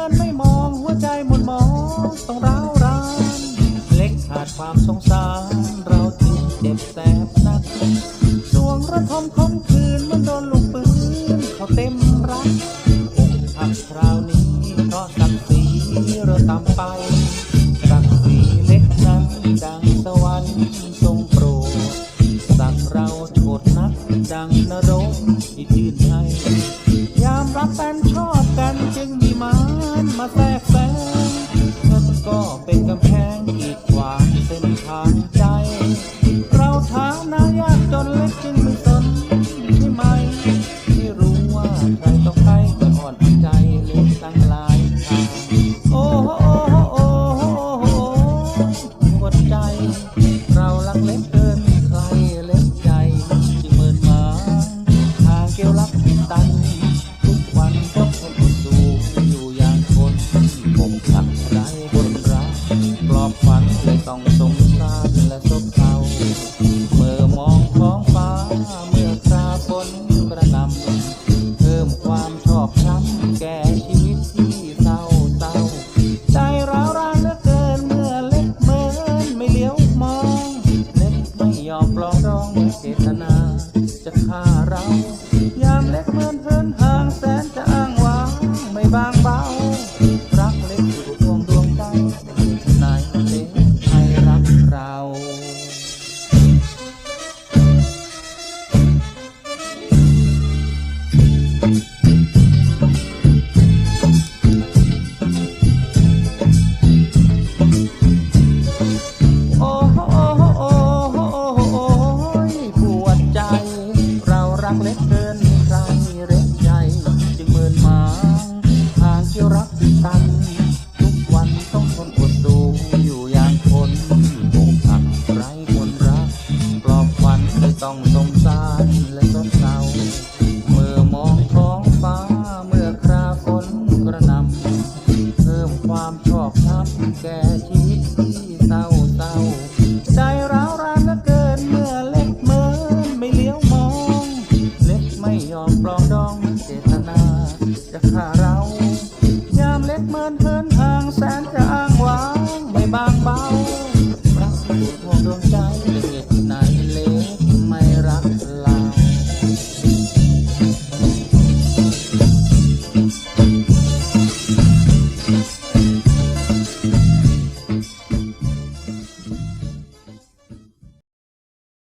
านไม่มองหัวใจหมดมองต้องร้าวรานเล็กขาดความสงสารเราจึงเจ็บแสบนักดวงระทมคมคืนมันโดนลูกปืนเขาเต็มรักอกหักคราวนี้เพราะศักดิ์ศรีเราต่ำไปศักดิ์ศรีเล็กนั้นดังสวรรค์ทรงโปรดสักเราโฉดนักดังนรกที่ชื่น ฐานะยากจนเล็กจึงไม่สนใช่ไหม ไม่รู้ว่าใครต้องใครจะอ่อนใจเล็กตั้งหลายทางโอ้โหโอ้โหโอ้โหหัวใจ เราลักเล็กเกินใครเล็กใจจึงเมินมาทางเกี่ยวรักตัน ทุกวันก็ทนสู้อยู่อย่างคนผมขัดใจบน ความชอบช้ำแก่ชีวิตที่เศร้าเศร้าใจร้าวรานเหลือเกินเมื่อเล็กเมินไม่เลี้ยวมอง เล็กไม่ยอมปลองดองเจตนา จะฆ่าเรา ยามเล็กเมินเพินห่างแสนจะอ้างว้างไม่บางเบารักสุดห่วงดวงใจ